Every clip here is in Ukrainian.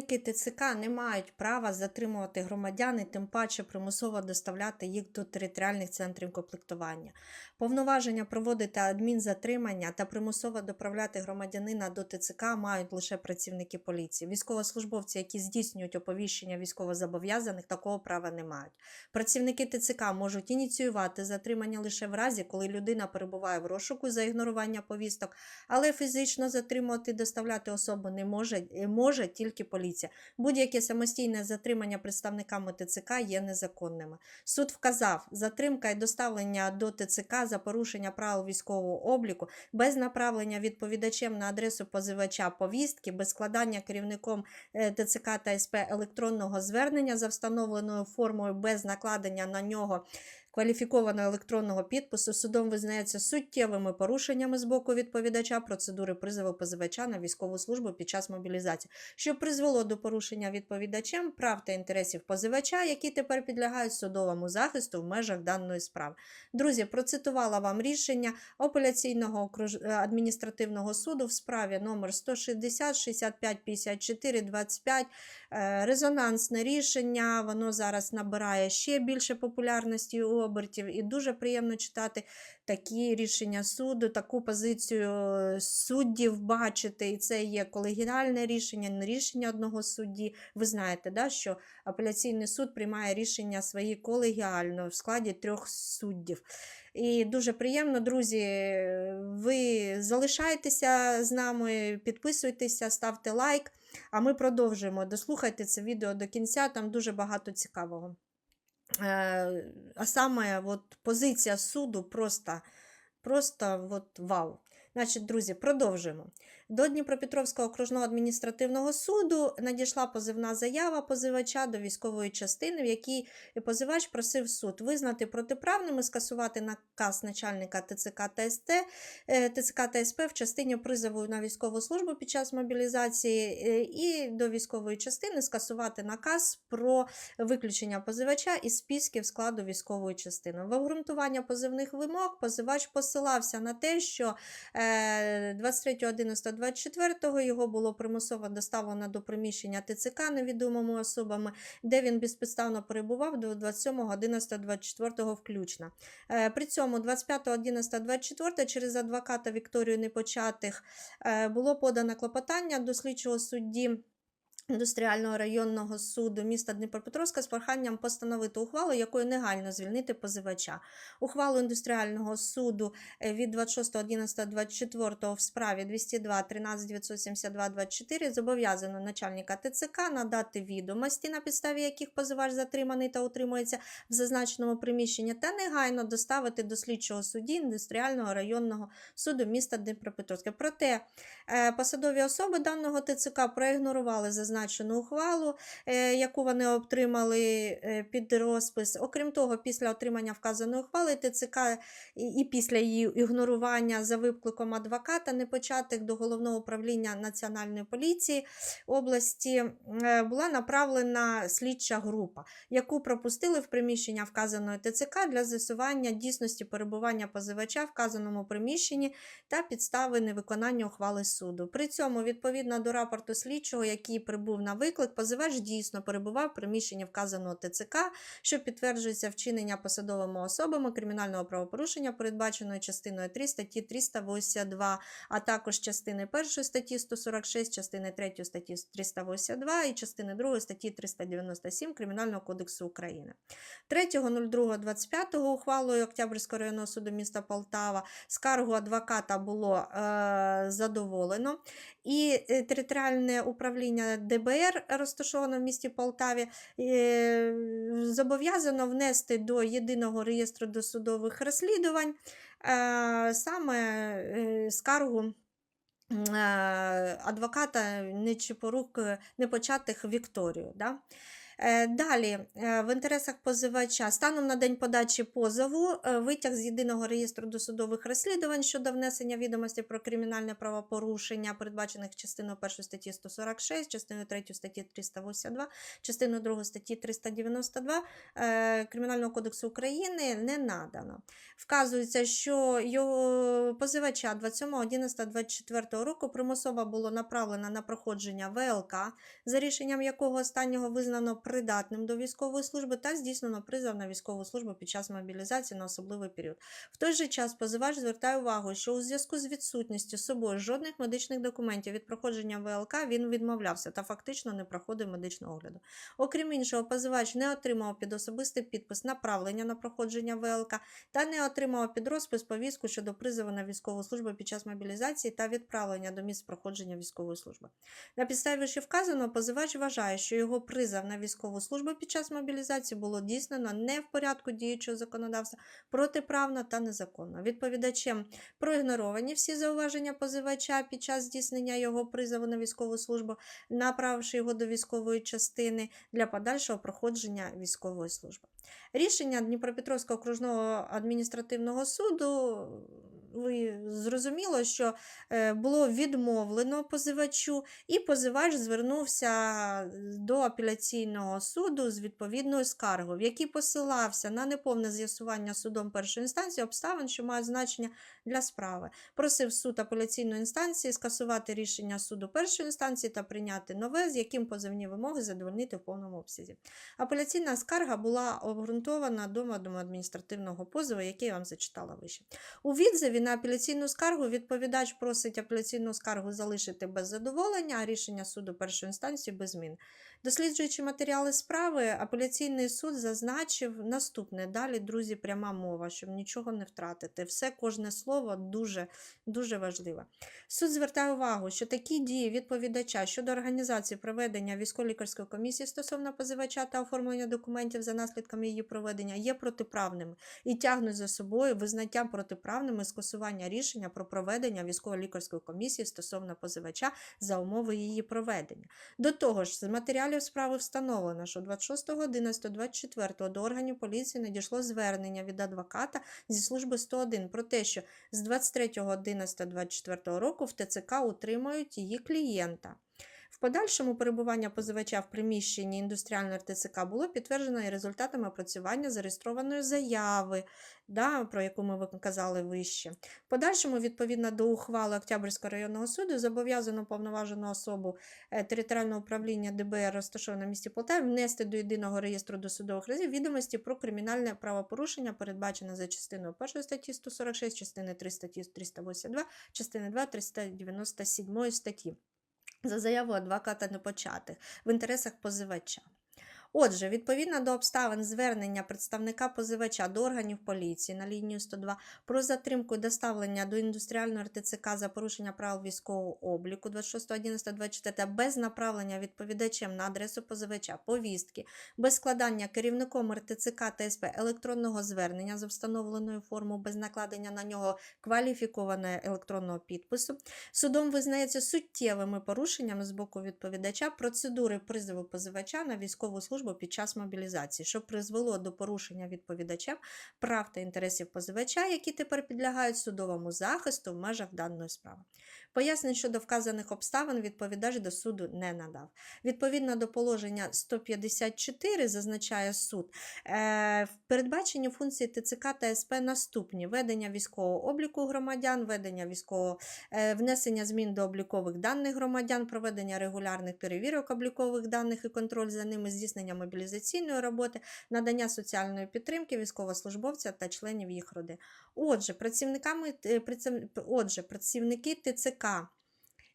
Працівники ТЦК не мають права затримувати громадян і тим паче примусово доставляти їх до територіальних центрів комплектування. Повноваження проводити адмінзатримання та примусово доправляти громадянина до ТЦК мають лише працівники поліції. Військовослужбовці, які здійснюють оповіщення військовозобов'язаних, такого права не мають. Працівники ТЦК можуть ініціювати затримання лише в разі, коли людина перебуває в розшуку за ігнорування повісток, але фізично затримувати і доставляти особу не може, е, може тільки поліція. Будь-яке самостійне затримання представниками ТЦК є незаконними. Суд вказав, затримка і доставлення до ТЦК за порушення правил військового обліку без направлення відповідачем на адресу позивача повістки, без складання керівником е, ТЦК та СП електронного звернення за встановленою формою без накладення на нього кваліфікованого електронного підпису судом визнається суттєвими порушеннями з боку відповідача процедури призову позивача на військову службу під час мобілізації, що призвело до порушення відповідачем прав та інтересів позивача, які тепер підлягають судовому захисту в межах даної справи. Друзі, процитувала вам рішення апеляційного е, адміністративного суду в справі номер 160 65 54 25 Е, резонансне рішення. Воно зараз набирає ще більше популярності у обертів, і дуже приємно читати такі рішення суду, таку позицію е, суддів бачити. І це є колегіальне рішення, не рішення одного судді. Ви знаєте, да, що апеляційний суд приймає рішення свої колегіально в складі трьох суддів. І дуже приємно, друзі. Ви залишайтеся з нами, підписуйтеся, ставте лайк. А ми продовжуємо. Дослухайте це відео до кінця, там дуже багато цікавого. Е, а саме от, позиція суду просто, просто от, вау. Значить, друзі, продовжуємо. До Дніпропетровського окружного адміністративного суду надійшла позивна заява позивача до військової частини, в якій позивач просив суд визнати протиправними скасувати наказ начальника ТЦК та СТ, е, ТЦК та СП в частині призову на військову службу під час мобілізації е, і до військової частини скасувати наказ про виключення позивача із списків складу військової частини. В обґрунтування позивних вимог позивач посилався на те, що е, 23.11.2020 24-го його було примусово доставлено до приміщення ТЦК невідомими особами, де він безпідставно перебував до 27.11.24 включно. Е, при цьому 25.11.24 через адвоката Вікторію Непочатих е, було подано клопотання до слідчого судді. Індустріального районного суду міста Дніпропетровська з проханням постановити ухвалу, якою негайно звільнити позивача. Ухвалу індустріального суду е, від 26.11.24 в справі 202 13 972 24 зобов'язано начальника ТЦК надати відомості, на підставі яких позивач затриманий та утримується в зазначеному приміщенні, та негайно доставити до слідчого судді індустріального районного суду міста Дніпропетровська. Проте е, посадові особи даного ТЦК проігнорували зазначену ухвалу, е, яку вони отримали е, під розпис. Окрім того, після отримання вказаної ухвали ТЦК і, після її ігнорування за викликом адвоката непочатих до головного управління Національної поліції області е, була направлена слідча група, яку пропустили в приміщення вказаної ТЦК для з'ясування дійсності перебування позивача в вказаному приміщенні та підстави невиконання ухвали суду. При цьому, відповідно до рапорту слідчого, який прибув на виклик, позивач дійсно перебував в приміщенні вказаного ТЦК, що підтверджується вчинення посадовими особами кримінального правопорушення, передбаченої частиною 3 статті 382, а також частини 1 статті 146, частини 3 статті 382 і частини 2 статті 397 Кримінального кодексу України. 3.02.25 ухвалою Октябрьського районного суду міста Полтава скаргу адвоката було е, задоволено. І е, територіальне управління ДБР, розташоване в місті Полтаві, е, зобов'язано внести до єдиного реєстру досудових розслідувань е, саме е, скаргу. Адвоката Нечипорук Непочатих Вікторію. Да? Е, Далі, е, в інтересах позивача, станом на день подачі позову, е, витяг з єдиного реєстру досудових розслідувань щодо внесення відомостей про кримінальне правопорушення, передбачених частиною 1 статті 146, частиною 3 статті 382, частиною 2 статті 392 е, Кримінального кодексу України не надано. Вказується, що його позивача 27.11.24 року примусово було направлено на проходження ВЛК, за рішенням якого останнього визнано придатним до військової служби та здійснено призов на військову службу під час мобілізації на особливий період. В той же час позивач звертає увагу, що у зв'язку з відсутністю собою жодних медичних документів від проходження ВЛК він відмовлявся та фактично не проходив медичного огляду. Окрім іншого, позивач не отримав під особистий підпис направлення на проходження ВЛК та не отримав під розпис повістку щодо призову на військову службу під час мобілізації та відправлення до місць проходження військової служби. На підставі вказаного позивач вважає, що його призов на військову службу під час мобілізації було дійснено не в порядку діючого законодавства, протиправно та незаконно. Відповідачем проігноровані всі зауваження позивача під час здійснення його призову на військову службу, направивши його до військової частини для подальшого проходження військової служби. Рішення Дніпропетровського окружного адміністративного суду. Ви зрозуміло, що е, було відмовлено позивачу, і позивач звернувся до апеляційного суду з відповідною скаргою, в якій посилався на неповне з'ясування судом першої інстанції обставин, що мають значення для справи. Просив суд апеляційної інстанції скасувати рішення суду першої інстанції та прийняти нове, з яким позивні вимоги задовольнити в повному обсязі. Апеляційна скарга була обґрунтована домодом адміністративного позову, який я вам зачитала вище. У відзиві на апеляційну скаргу відповідач просить апеляційну скаргу залишити без задоволення, а рішення суду першої інстанції без змін. Досліджуючи матеріали справи, апеляційний суд зазначив наступне. Далі, друзі, пряма мова, щоб нічого не втратити. Все, кожне слово дуже, дуже важливе. Суд звертає увагу, що такі дії відповідача щодо організації проведення військово-лікарської комісії стосовно позивача та оформлення документів за наслідками її проведення є протиправними і тягнуть за собою визнаття протиправними скасування рішення про проведення військово-лікарської комісії стосовно позивача за умови її проведення. До того ж, з матеріалів справи встановлено, що 26.11.24 до органів поліції надійшло звернення від адвоката зі служби 101 про те, що з 23.11.24 року в ТЦК утримують її клієнта. В подальшому перебування позивача в приміщенні індустріального РТЦК було підтверджено і результатами опрацювання зареєстрованої заяви, да, про яку ми казали вище. В подальшому, відповідно до ухвали Октябрьського районного суду, зобов'язано повноважену особу е, територіального управління ДБР, розташованого в місті Полтаві, внести до єдиного реєстру досудових разів відомості про кримінальне правопорушення, передбачене за частиною 1 статті 146, частини 3 статті 382, частини 2 397 статті за заяву адвоката непочатих в інтересах позивача. Отже, відповідно до обставин звернення представника позивача до органів поліції на лінію 102 про затримку і доставлення до індустріального РТЦК за порушення правил військового обліку 26.11.24 без направлення відповідачем на адресу позивача повістки, без складання керівником РТЦК та електронного звернення за встановленою формою без накладення на нього кваліфікованого електронного підпису, судом визнається суттєвими порушеннями з боку відповідача процедури призову позивача на військову службу під час мобілізації, що призвело до порушення відповідачем прав та інтересів позивача, які тепер підлягають судовому захисту в межах даної справи. Пояснень щодо вказаних обставин відповідач до суду не надав. Відповідно до положення 154 зазначає суд, е, в передбаченні функції ТЦК та СП наступні: ведення військового обліку громадян, ведення військового е, внесення змін до облікових даних громадян, проведення регулярних перевірок облікових даних і контроль за ними, здійснення мобілізаційної роботи, надання соціальної підтримки військовослужбовця та членів їх родин. Отже, працівниками, е, отже, працівники ТЦК язика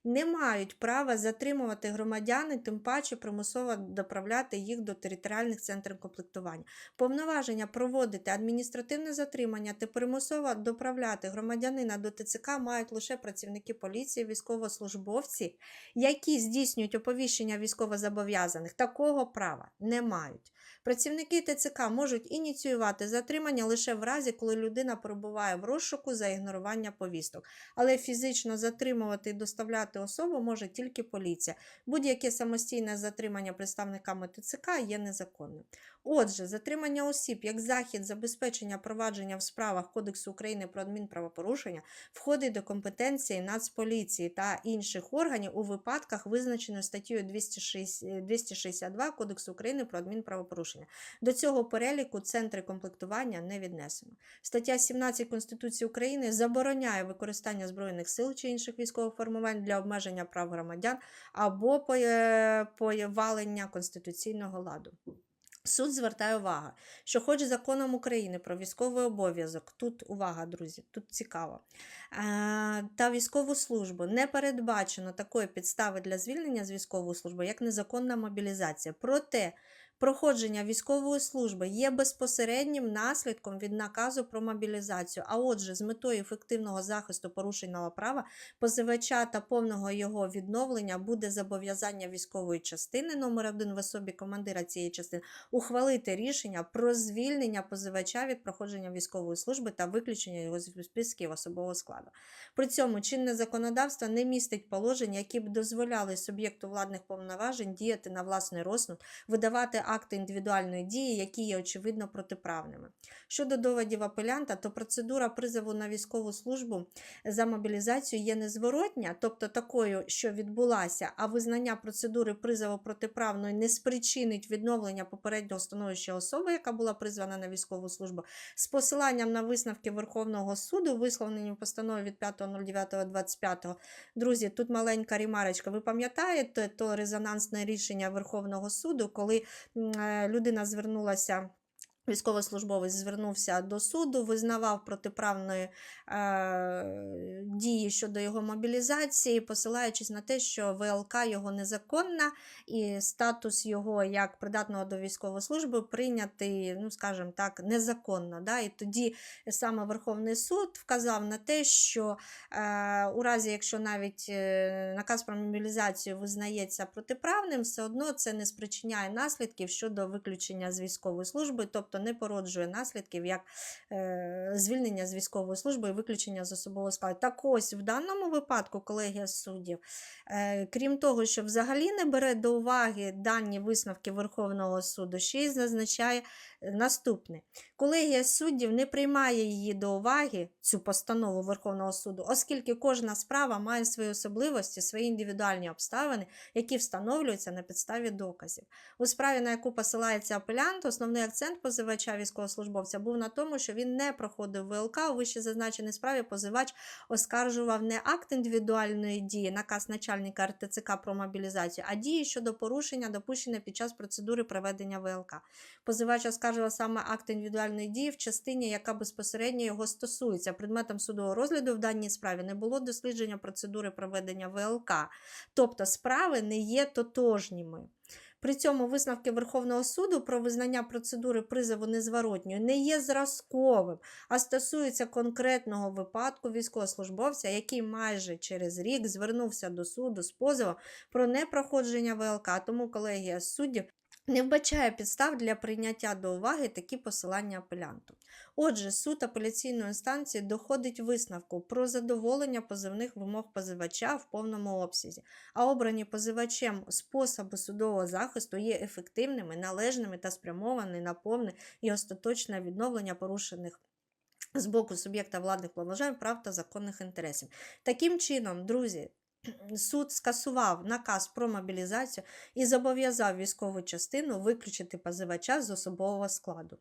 не мають права затримувати громадян, і тим паче примусово доправляти їх до територіальних центрів комплектування. Повноваження проводити адміністративне затримання та примусово доправляти громадянина до ТЦК мають лише працівники поліції, військовослужбовці, які здійснюють оповіщення військовозобов'язаних. Такого права не мають. Працівники ТЦК можуть ініціювати затримання лише в разі, коли людина перебуває в розшуку за ігнорування повісток, але фізично затримувати і доставляти затримати особу може тільки поліція. Будь-яке самостійне затримання представниками ТЦК є незаконним. Отже, затримання осіб як захід забезпечення провадження в справах Кодексу України про адмінправопорушення входить до компетенції Нацполіції та інших органів у випадках, визначених статтею 262 Кодексу України про адмінправопорушення. До цього переліку центри комплектування не віднесено. Стаття 17 Конституції України забороняє використання збройних сил чи інших військових формувань для обмеження прав громадян або повалення конституційного ладу. Суд звертає увагу, що хоч законом України про військовий обов'язок, тут увага, друзі, тут цікаво, е, та військову службу не передбачено такої підстави для звільнення з військової служби, як незаконна мобілізація. Проте проходження військової служби є безпосереднім наслідком від наказу про мобілізацію. А отже, з метою ефективного захисту порушеного права позивача та повного його відновлення буде зобов'язання військової частини номер 1 в особі командира цієї частини ухвалити рішення про звільнення позивача від проходження військової служби та виключення його з списків особового складу. При цьому чинне законодавство не містить положень, які б дозволяли суб'єкту владних повноважень діяти на власний розсуд, видавати акти індивідуальної дії, які є очевидно протиправними. Щодо доводів апелянта, то процедура призову на військову службу за мобілізацію є незворотня, тобто такою, що відбулася, а визнання процедури призову протиправною не спричинить відновлення попереднього становища особи, яка була призвана на військову службу, з посиланням на висновки Верховного суду, висловлені в постанові від 5.09.25. Друзі, тут маленька ремарочка. Ви пам'ятаєте то резонансне рішення Верховного суду, коли людина звернулася. Військовослужбовець звернувся до суду, визнавав протиправної е, дії щодо його мобілізації, посилаючись на те, що ВЛК його незаконна і статус його як придатного до військової служби прийнятий, ну скажімо так, незаконно. Да? І тоді саме Верховний суд вказав на те, що е, у разі, якщо навіть е, наказ про мобілізацію визнається протиправним, все одно це не спричиняє наслідків щодо виключення з військової служби, тобто не породжує наслідків як е, звільнення з військової служби і виключення з особового складу. Так ось в даному випадку колегія суддів, е, крім того, що взагалі не бере до уваги дані висновки Верховного суду, ще й зазначає е, наступне. Колегія суддів не приймає її до уваги, цю постанову Верховного суду, оскільки кожна справа має свої особливості, свої індивідуальні обставини, які встановлюються на підставі доказів. У справі, на яку посилається апелянт, основний акцент позивача військовослужбовця був на тому, що він не проходив ВЛК. У вище зазначеній справі позивач оскаржував не акт індивідуальної дії, наказ начальника РТЦК про мобілізацію, а дії щодо порушення, допущення під час процедури проведення ВЛК. Позивач оскаржував саме акт індивідуальної дії в частині, яка безпосередньо його стосується. Предметом судового розгляду в даній справі не було дослідження процедури проведення ВЛК, тобто справи не є тотожніми. При цьому висновки Верховного суду про визнання процедури призову незворотньою не є зразковим, а стосується конкретного випадку військовослужбовця, який майже через рік звернувся до суду з позовом про непроходження ВЛК. Тому колегія суддів не вбачає підстав для прийняття до уваги такі посилання апелянту. Отже, суд апеляційної інстанції доходить висновку про задоволення позивних вимог позивача в повному обсязі, а обрані позивачем способи судового захисту є ефективними, належними та спрямовані на повне і остаточне відновлення порушених. З боку суб'єкта владних повноважень, прав та законних інтересів. Таким чином, друзі, суд скасував наказ про мобілізацію і зобов'язав військову частину виключити позивача з особового складу.